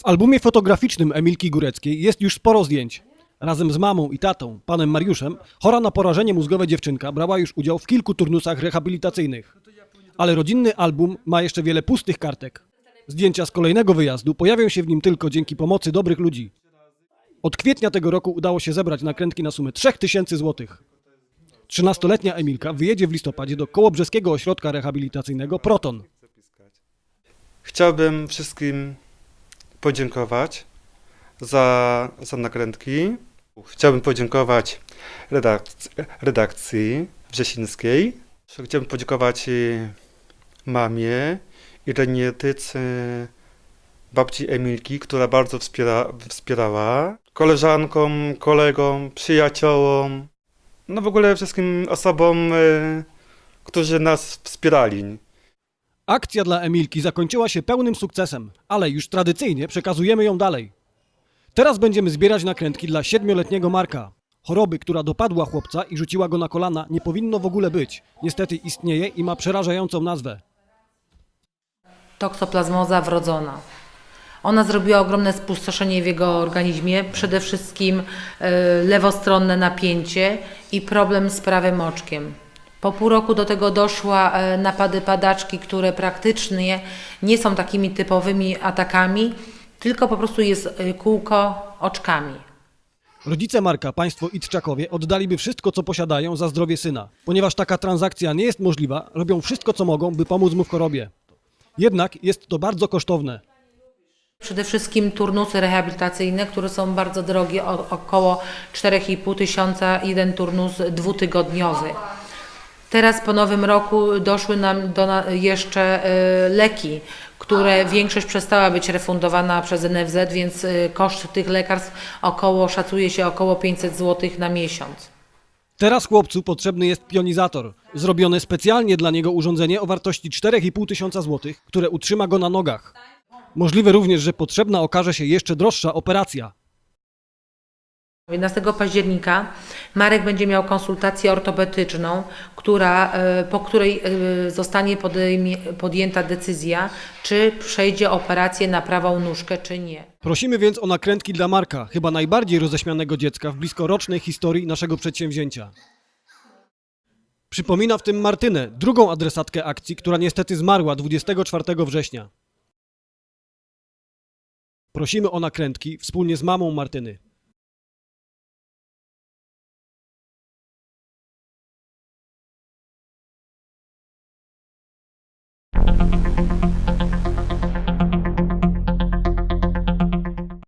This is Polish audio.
W albumie fotograficznym Emilki Góreckiej jest już sporo zdjęć. Razem z mamą i tatą, panem Mariuszem, chora na porażenie mózgowe dziewczynka brała już udział w kilku turnusach rehabilitacyjnych. Ale rodzinny album ma jeszcze wiele pustych kartek. Zdjęcia z kolejnego wyjazdu pojawią się w nim tylko dzięki pomocy dobrych ludzi. Od kwietnia tego roku udało się zebrać nakrętki na sumę 3000 złotych. 13-letnia Emilka wyjedzie w listopadzie do Kołobrzeskiego Ośrodka Rehabilitacyjnego Proton. Chciałbym wszystkim podziękować za, za nakrętki. Chciałbym podziękować redakcji, redakcji wrzesińskiej. Chciałbym podziękować y, mamie i genetyce babci Emilki, która bardzo wspiera, wspierała. Koleżankom, kolegom, przyjaciołom. No w ogóle wszystkim osobom, y, którzy nas wspierali. Akcja dla Emilki zakończyła się pełnym sukcesem, ale już tradycyjnie przekazujemy ją dalej. Teraz będziemy zbierać nakrętki dla siedmioletniego Marka. Choroby, która dopadła chłopca i rzuciła go na kolana, nie powinno w ogóle być. Niestety istnieje i ma przerażającą nazwę. toksoplazmoza wrodzona. Ona zrobiła ogromne spustoszenie w jego organizmie, przede wszystkim e, lewostronne napięcie i problem z prawym oczkiem. Po pół roku do tego doszła e, napady padaczki, które praktycznie nie są takimi typowymi atakami, tylko po prostu jest e, kółko oczkami. Rodzice Marka, państwo Itczakowie, oddaliby wszystko, co posiadają za zdrowie syna. Ponieważ taka transakcja nie jest możliwa, robią wszystko, co mogą, by pomóc mu w chorobie. Jednak jest to bardzo kosztowne. Przede wszystkim turnusy rehabilitacyjne, które są bardzo drogie, o, około 4,5 tysiąca, jeden turnus dwutygodniowy. Teraz po nowym roku doszły nam do jeszcze y, leki, które większość przestała być refundowana przez NFZ, więc y, koszt tych lekarstw około, szacuje się około 500 zł na miesiąc. Teraz chłopcu potrzebny jest pionizator. Zrobione specjalnie dla niego urządzenie o wartości 4,5 tysiąca złotych, które utrzyma go na nogach. Możliwe również, że potrzebna okaże się jeszcze droższa operacja. 11 października Marek będzie miał konsultację ortopedyczną, która, e, po której e, zostanie podjęta decyzja, czy przejdzie operację na prawą nóżkę, czy nie. Prosimy więc o nakrętki dla Marka, chyba najbardziej roześmianego dziecka w bliskorocznej historii naszego przedsięwzięcia. Przypomina w tym Martynę, drugą adresatkę akcji, która niestety zmarła 24 września. Prosimy o nakrętki wspólnie z mamą Martyny.